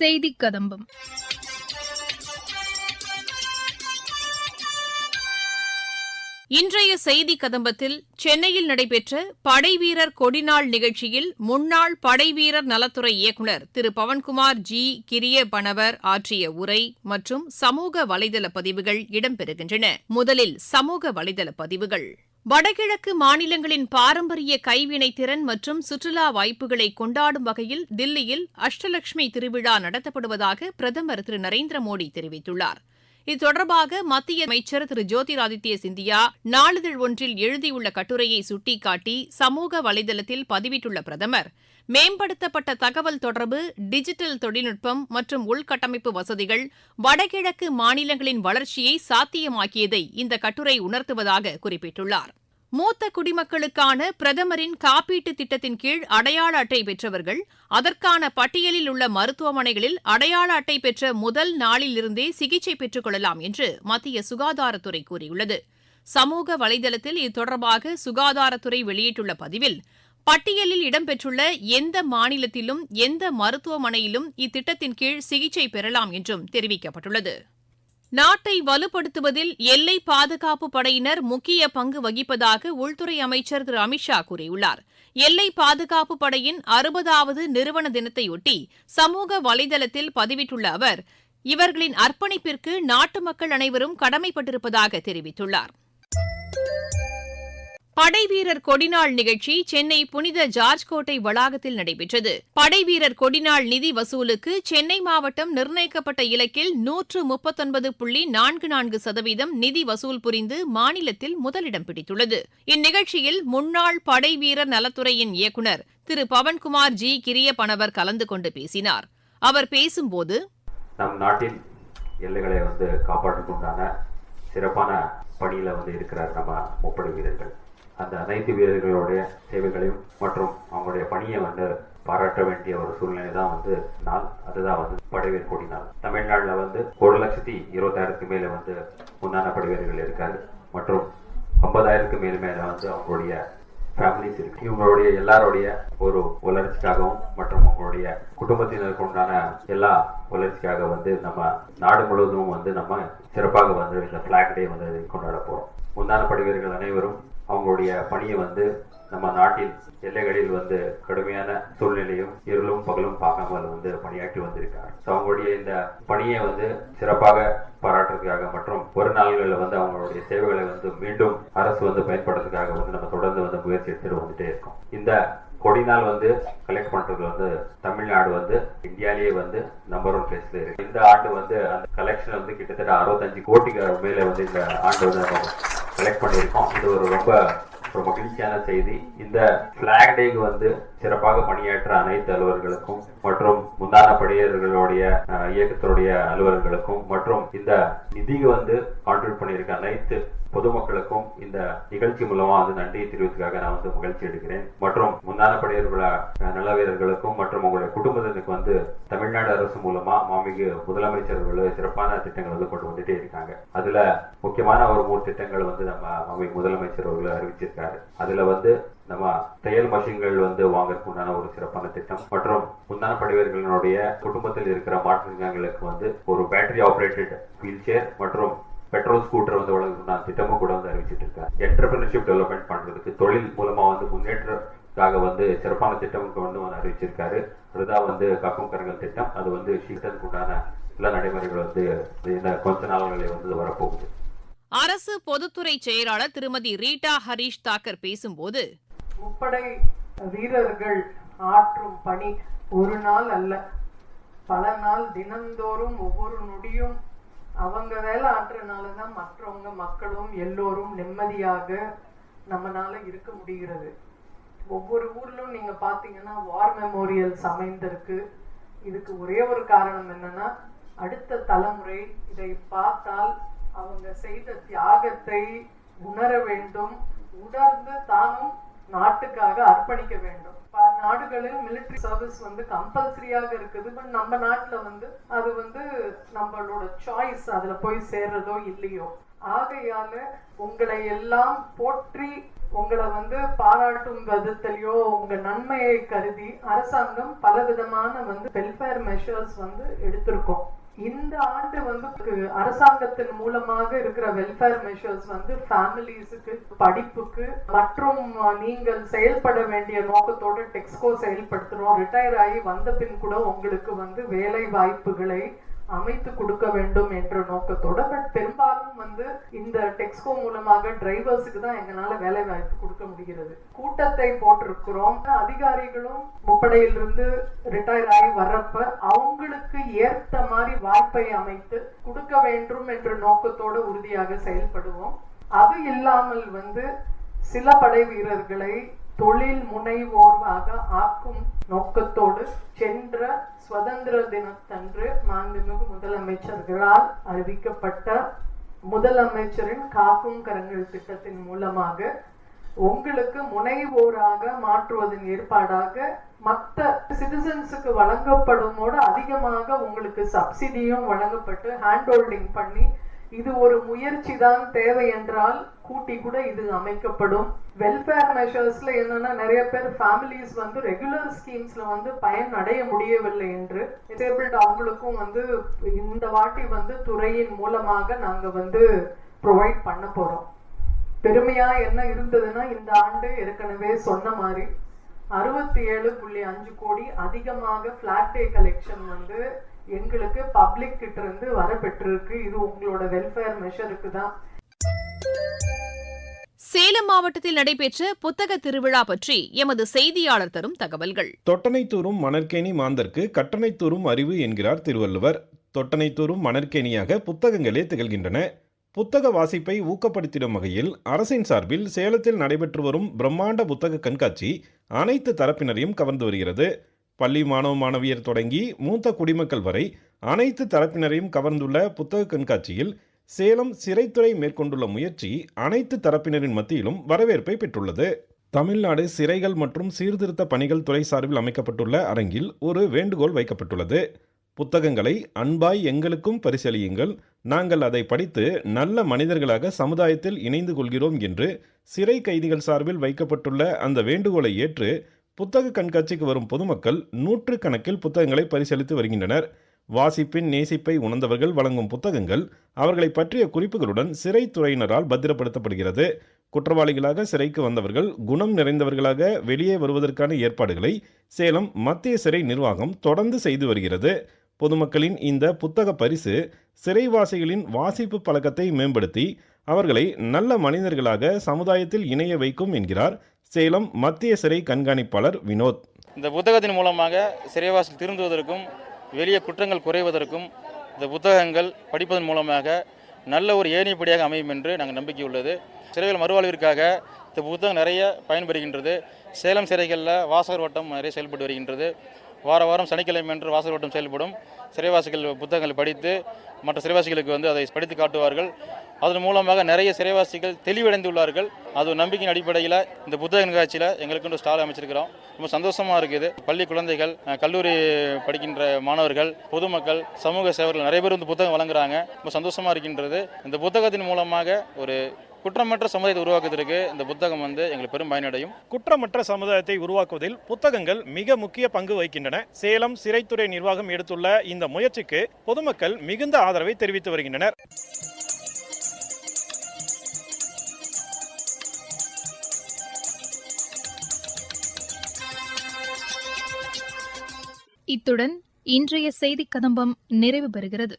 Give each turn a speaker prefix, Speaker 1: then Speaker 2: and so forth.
Speaker 1: செய்தி கதம்பம் இன்றைய செய்தி கதம்பத்தில் சென்னையில் நடைபெற்ற படைவீரர் கொடிநாள் நிகழ்ச்சியில் முன்னாள் படைவீரர் நலத்துறை இயக்குநர் திரு பவன்குமார் ஜி கிரிய பணவர் ஆற்றிய உரை மற்றும் சமூக வலைதள பதிவுகள் இடம்பெறுகின்றன முதலில் சமூக வலைதள பதிவுகள் வடகிழக்கு மாநிலங்களின் பாரம்பரிய கைவினை திறன் மற்றும் சுற்றுலா வாய்ப்புகளை கொண்டாடும் வகையில் தில்லியில் அஷ்டலட்சுமி திருவிழா நடத்தப்படுவதாக பிரதமர் திரு நரேந்திர மோடி தெரிவித்துள்ளார் இது தொடர்பாக மத்திய அமைச்சர் திரு ஜோதிராதித்ய சிந்தியா நாளிதழ் ஒன்றில் எழுதியுள்ள கட்டுரையை சுட்டிக்காட்டி சமூக வலைதளத்தில் பதிவிட்டுள்ள பிரதமர் மேம்படுத்தப்பட்ட தகவல் தொடர்பு டிஜிட்டல் தொழில்நுட்பம் மற்றும் உள்கட்டமைப்பு வசதிகள் வடகிழக்கு மாநிலங்களின் வளர்ச்சியை சாத்தியமாக்கியதை இந்த கட்டுரை உணர்த்துவதாக குறிப்பிட்டுள்ளார் மூத்த குடிமக்களுக்கான பிரதமரின் காப்பீட்டு திட்டத்தின் கீழ் அடையாள அட்டை பெற்றவர்கள் அதற்கான பட்டியலில் உள்ள மருத்துவமனைகளில் அடையாள அட்டை பெற்ற முதல் நாளிலிருந்தே சிகிச்சை பெற்றுக் கொள்ளலாம் என்று மத்திய சுகாதாரத்துறை கூறியுள்ளது சமூக வலைதளத்தில் இது தொடர்பாக சுகாதாரத்துறை வெளியிட்டுள்ள பதிவில் பட்டியலில் இடம்பெற்றுள்ள எந்த மாநிலத்திலும் எந்த மருத்துவமனையிலும் இத்திட்டத்தின் கீழ் சிகிச்சை பெறலாம் என்றும் தெரிவிக்கப்பட்டுள்ளது நாட்டை வலுப்படுத்துவதில் எல்லை பாதுகாப்பு படையினர் முக்கிய பங்கு வகிப்பதாக உள்துறை அமைச்சர் திரு அமித்ஷா கூறியுள்ளார் எல்லை பாதுகாப்பு படையின் அறுபதாவது நிறுவன தினத்தையொட்டி சமூக வலைதளத்தில் பதிவிட்டுள்ள அவர் இவர்களின் அர்ப்பணிப்பிற்கு நாட்டு மக்கள் அனைவரும் கடமைப்பட்டிருப்பதாக தெரிவித்துள்ளாா் படைவீரர் கொடிநாள் நிகழ்ச்சி சென்னை புனித ஜார்ஜ் கோட்டை வளாகத்தில் நடைபெற்றது படைவீரர் கொடிநாள் நிதி வசூலுக்கு சென்னை மாவட்டம் நிர்ணயிக்கப்பட்ட இலக்கில் நூற்று முப்பத்தொன்பது புள்ளி நான்கு நான்கு சதவீதம் நிதி வசூல் புரிந்து மாநிலத்தில் முதலிடம் பிடித்துள்ளது இந்நிகழ்ச்சியில் முன்னாள் படைவீரர் நலத்துறையின் இயக்குநர் திரு பவன்குமார் ஜி கிரியப்பனவர் கலந்து கொண்டு பேசினார் அவர் பேசும்போது
Speaker 2: நம் எல்லைகளை வந்து சிறப்பான பணியில வந்து இருக்கிறார் நம்ம முப்படை வீரர்கள் அந்த அனைத்து வீரர்களுடைய சேவைகளையும் மற்றும் அவங்களுடைய பணியை வந்து பாராட்ட வேண்டிய ஒரு சூழ்நிலை தான் வந்து நாள் அதுதான் வந்து படைவீர் கொடி நாள் தமிழ்நாட்டில் வந்து ஒரு லட்சத்தி இருபத்தாயிரத்துக்கு மேலே வந்து முன்னான படைவீரர்கள் இருக்காரு மற்றும் ஐம்பதாயிரத்துக்கு மேல மேலே வந்து அவங்களுடைய ஃபேமிலிஸ் இருக்கு இவங்களுடைய எல்லாருடைய ஒரு வளர்ச்சிக்காகவும் மற்றும் அவங்களுடைய குடும்பத்தினருக்கு உண்டான எல்லா வளர்ச்சிக்காக வந்து நம்ம நாடு முழுவதும் வந்து நம்ம சிறப்பாக வந்து இந்த பிளாக் டே வந்து கொண்டாட போகிறோம் உண்டானப்படுவீர்கள் அனைவரும் அவங்களுடைய பணியை வந்து நம்ம நாட்டின் எல்லைகளில் வந்து கடுமையான சூழ்நிலையும் இருளும் பகலும் பார்க்காமல் வந்து பணியாற்றி வந்திருக்காங்க ஸோ அவங்களுடைய இந்த பணியை வந்து சிறப்பாக பாராட்டுறதுக்காக மற்றும் ஒரு நாள்கள் வந்து அவங்களுடைய சேவைகளை வந்து மீண்டும் அரசு வந்து பயன்படுறதுக்காக வந்து நம்ம தொடர்ந்து வந்து முயற்சி எடுத்துட்டு வந்துட்டே இருக்கோம் இந்த கொடிநாள் வந்து கலெக்ட் பண்றது வந்து தமிழ்நாடு வந்து இந்தியாலேயே வந்து நம்பர் ஒன் பிளேஸ்ல இருக்கு இந்த ஆண்டு வந்து அந்த கலெக்ஷன் வந்து கிட்டத்தட்ட அறுபத்தஞ்சு கோடிக்கு மேல வந்து இந்த ஆண்டு வந்து செலக்ட் பண்ணியிருக்கோம் இது ஒரு ரொம்ப ஒரு மகிழ்ச்சியான செய்தி இந்த பிளாக் டேக்கு வந்து சிறப்பாக பணியாற்ற அனைத்து அலுவலர்களுக்கும் மற்றும் முந்தான படையர்களுடைய இயக்கத்தினுடைய அலுவலர்களுக்கும் மற்றும் இந்த நிதிக்கு வந்து கான்ட்ரிபியூட் பண்ணியிருக்க அனைத்து பொதுமக்களுக்கும் இந்த நிகழ்ச்சி மூலமா வந்து நன்றியை தெரிவித்துக்காக நான் வந்து மகிழ்ச்சி எடுக்கிறேன் மற்றும் முந்தான படையர் நல்ல வீரர்களுக்கும் மற்றும் உங்களுடைய குடும்பத்தினருக்கு வந்து தமிழ்நாடு அரசு மூலமா மாமிகு முதலமைச்சர்கள் சிறப்பான திட்டங்கள் வந்து கொண்டு வந்துட்டே இருக்காங்க அதுல முக்கியமான ஒரு மூணு திட்டங்கள் வந்து நம்ம மாமிகு முதலமைச்சர் அவர்கள் அறிவிச்சிருக்காரு அதுல வந்து நம்ம தையல் மஷின்கள் வந்து வாங்கறதுக்கு உண்டான ஒரு சிறப்பான திட்டம் மற்றும் முந்தான படைவீரர்களுடைய குடும்பத்தில் இருக்கிற மாற்றுத்திறனாளிகளுக்கு வந்து ஒரு பேட்டரி ஆபரேட்டட் வீல் சேர் மற்றும் பெட்ரோல் ஸ்கூட்டர் வந்து உலகத்துக்கான திட்டமும் கூட வந்து அறிவிச்சிட்டு இருக்காங்க என்டர்பிரினர்ஷிப் டெவலப்மெண்ட் பண்றதுக்கு தொழில் மூலமா வந்து முன்னேற்றத்துக்காக வந்து சிறப்பான திட்டம் கொண்டு வந்து அறிவிச்சிருக்காரு அதுதான் வந்து கக்கும் கரங்கள் திட்டம் அது வந்து சீட்டனுக்கு உண்டான சில நடைமுறைகள் வந்து கொஞ்ச நாள் வந்து வரப்போகுது
Speaker 1: அரசு பொதுத்துறை செயலாளர் திருமதி ரீட்டா ஹரீஷ் தாக்கர் பேசும்போது
Speaker 3: முப்படை வீரர்கள் ஆற்றும் பணி ஒரு நாள் அல்ல பல நாள் தினந்தோறும் ஒவ்வொரு நொடியும் அவங்க வேலை ஆற்றுறதுனால தான் மற்றவங்க மக்களும் எல்லோரும் நிம்மதியாக நம்மளால இருக்க முடிகிறது ஒவ்வொரு ஊர்லும் நீங்க பாத்தீங்கன்னா வார் மெமோரியல்ஸ் அமைந்திருக்கு இதுக்கு ஒரே ஒரு காரணம் என்னன்னா அடுத்த தலைமுறை இதை பார்த்தால் அவங்க செய்த தியாகத்தை உணர வேண்டும் உணர்ந்து தானும் நாட்டுக்காக அர்ப்பணிக்க வேண்டும் பல நாடுகளில் மிலிட்ரி சர்வீஸ் வந்து கம்பல்சரியாக இருக்குது பட் நம்ம நாட்டில் வந்து அது வந்து நம்மளோட சாய்ஸ் அதில் போய் சேர்றதோ இல்லையோ ஆகையால உங்களை எல்லாம் போற்றி உங்களை வந்து பாராட்டும் விதத்திலையோ உங்க நன்மையை கருதி அரசாங்கம் பல விதமான வந்து வெல்ஃபேர் மெஷர்ஸ் வந்து எடுத்திருக்கோம் இந்த ஆண்டு வந்து அரசாங்கத்தின் மூலமாக இருக்கிற வெல்ஃபேர் மெஷர்ஸ் வந்து ஃபேமிலிஸுக்கு படிப்புக்கு மற்றும் நீங்கள் செயல்பட வேண்டிய நோக்கத்தோடு டெக்ஸ்கோ செயல்படுத்துறோம் ரிட்டையர் ஆகி வந்த பின் கூட உங்களுக்கு வந்து வேலை வாய்ப்புகளை அமைத்து கொடுக்க வேண்டும் என்ற நோக்கத்தோட பட் பெரும்பாலும் வந்து இந்த டெக்ஸ்கோ மூலமாக டிரைவர்ஸுக்கு தான் எங்களால வேலை வாய்ப்பு கொடுக்க முடிகிறது கூட்டத்தை போட்டிருக்கிறோம் அதிகாரிகளும் முப்படையிலிருந்து ரிட்டையர் ஆகி வர்றப்ப அவங்களுக்கு ஏற்ற மாதிரி வாய்ப்பை அமைத்து கொடுக்க வேண்டும் என்ற நோக்கத்தோடு உறுதியாக செயல்படுவோம் அது இல்லாமல் வந்து சில படை வீரர்களை தொழில் முனைவோர்வாக ஆக்கும் நோக்கத்தோடு சென்ற சுதந்திர தினத்தன்று மாண்புமிகு முதலமைச்சர்களால் அறிவிக்கப்பட்ட முதலமைச்சரின் காக்கும் கரங்கள் திட்டத்தின் மூலமாக உங்களுக்கு முனைவோராக மாற்றுவதன் ஏற்பாடாக மற்ற சிட்டிசன்ஸுக்கு வழங்கப்படுமோடு அதிகமாக உங்களுக்கு சப்சிடியும் வழங்கப்பட்டு ஹேண்ட் ஹோல்டிங் பண்ணி இது ஒரு முயற்சி தான் தேவை என்றால் கூட்டி கூட இது அமைக்கப்படும் வெல்ஃபேர் மெஷர்ஸ்ல என்னன்னா நிறைய பேர் ஃபேமிலிஸ் வந்து ரெகுலர் ஸ்கீம்ஸ்ல வந்து பயன் அடைய முடியவில்லை என்று டிசேபிள் அவங்களுக்கும் வந்து இந்த வாட்டி வந்து துறையின் மூலமாக நாங்க வந்து ப்ரொவைட் பண்ண போறோம் பெருமையா என்ன இருந்ததுன்னா இந்த ஆண்டு ஏற்கனவே சொன்ன மாதிரி அறுபத்தி ஏழு புள்ளி அஞ்சு கோடி அதிகமாக பிளாட் டே கலெக்ஷன் வந்து எங்களுக்கு பப்ளிக் கிட்ட இருந்து வரப்பெற்றிருக்கு இது உங்களோட வெல்ஃபேர் மெஷருக்கு தான்
Speaker 1: சேலம் மாவட்டத்தில் நடைபெற்ற புத்தக திருவிழா பற்றி எமது செய்தியாளர் தரும் தகவல்கள்
Speaker 4: தொட்டனை மணற்கேணி மாந்தர்க்கு கட்டணைத்தூரும் அறிவு என்கிறார் திருவள்ளுவர் தொட்டனைத்தூரும் மணற்கேணியாக புத்தகங்களே திகழ்கின்றன புத்தக வாசிப்பை ஊக்கப்படுத்திடும் வகையில் அரசின் சார்பில் சேலத்தில் நடைபெற்று வரும் பிரம்மாண்ட புத்தக கண்காட்சி அனைத்து தரப்பினரையும் கவர்ந்து வருகிறது பள்ளி மாணவ மாணவியர் தொடங்கி மூத்த குடிமக்கள் வரை அனைத்து தரப்பினரையும் கவர்ந்துள்ள புத்தக கண்காட்சியில் சேலம் சிறைத்துறை மேற்கொண்டுள்ள முயற்சி அனைத்து தரப்பினரின் மத்தியிலும் வரவேற்பை பெற்றுள்ளது தமிழ்நாடு சிறைகள் மற்றும் சீர்திருத்த பணிகள் துறை சார்பில் அமைக்கப்பட்டுள்ள அரங்கில் ஒரு வேண்டுகோள் வைக்கப்பட்டுள்ளது புத்தகங்களை அன்பாய் எங்களுக்கும் பரிசளியுங்கள் நாங்கள் அதை படித்து நல்ல மனிதர்களாக சமுதாயத்தில் இணைந்து கொள்கிறோம் என்று சிறை கைதிகள் சார்பில் வைக்கப்பட்டுள்ள அந்த வேண்டுகோளை ஏற்று புத்தக கண்காட்சிக்கு வரும் பொதுமக்கள் நூற்று கணக்கில் புத்தகங்களை பரிசீலித்து வருகின்றனர் வாசிப்பின் நேசிப்பை உணர்ந்தவர்கள் வழங்கும் புத்தகங்கள் அவர்களை பற்றிய குறிப்புகளுடன் சிறைத்துறையினரால் பத்திரப்படுத்தப்படுகிறது குற்றவாளிகளாக சிறைக்கு வந்தவர்கள் குணம் நிறைந்தவர்களாக வெளியே வருவதற்கான ஏற்பாடுகளை சேலம் மத்திய சிறை நிர்வாகம் தொடர்ந்து செய்து வருகிறது பொதுமக்களின் இந்த புத்தக பரிசு சிறைவாசிகளின் வாசிப்பு பழக்கத்தை மேம்படுத்தி அவர்களை நல்ல மனிதர்களாக சமுதாயத்தில் இணைய வைக்கும் என்கிறார் சேலம் மத்திய சிறை கண்காணிப்பாளர் வினோத்
Speaker 5: இந்த புத்தகத்தின் மூலமாக சிறைவாசல் திருந்துவதற்கும் வெளியே குற்றங்கள் குறைவதற்கும் இந்த புத்தகங்கள் படிப்பதன் மூலமாக நல்ல ஒரு ஏணிப்படியாக அமையும் என்று நாங்கள் நம்பிக்கை உள்ளது சிறைகள் மறுவாழ்விற்காக இந்த புத்தகம் நிறைய பயன்பெறுகின்றது சேலம் சிறைகளில் வாசகர் வட்டம் நிறைய செயல்பட்டு வருகின்றது வார வாரம் சனிக்கிழமை என்று வாசல்வட்டம் செயல்படும் சிறைவாசிகள் புத்தகங்களை படித்து மற்ற சிறைவாசிகளுக்கு வந்து அதை படித்து காட்டுவார்கள் அதன் மூலமாக நிறைய சிறைவாசிகள் தெளிவடைந்துள்ளார்கள் அது நம்பிக்கையின் அடிப்படையில் இந்த புத்தக நிகழ்ச்சியில் எங்களுக்கு ஒரு ஸ்டால் அமைச்சிருக்கிறோம் ரொம்ப சந்தோஷமாக இருக்குது பள்ளி குழந்தைகள் கல்லூரி படிக்கின்ற மாணவர்கள் பொதுமக்கள் சமூக சேவர்கள் நிறைய பேர் வந்து புத்தகம் வழங்குறாங்க ரொம்ப சந்தோஷமாக இருக்கின்றது இந்த புத்தகத்தின் மூலமாக ஒரு குற்றமற்ற சமுதாயத்தை உருவாக்குவதற்கு இந்த புத்தகம் வந்து எங்களுக்கு பெரும் பயனடையும்
Speaker 1: குற்றமற்ற சமுதாயத்தை உருவாக்குவதில் புத்தகங்கள் மிக முக்கிய பங்கு வகிக்கின்றன சேலம் சிறைத்துறை நிர்வாகம் எடுத்துள்ள இந்த முயற்சிக்கு பொதுமக்கள் மிகுந்த ஆதரவை தெரிவித்து வருகின்றனர் இத்துடன் இன்றைய செய்தி கதம்பம் நிறைவு பெறுகிறது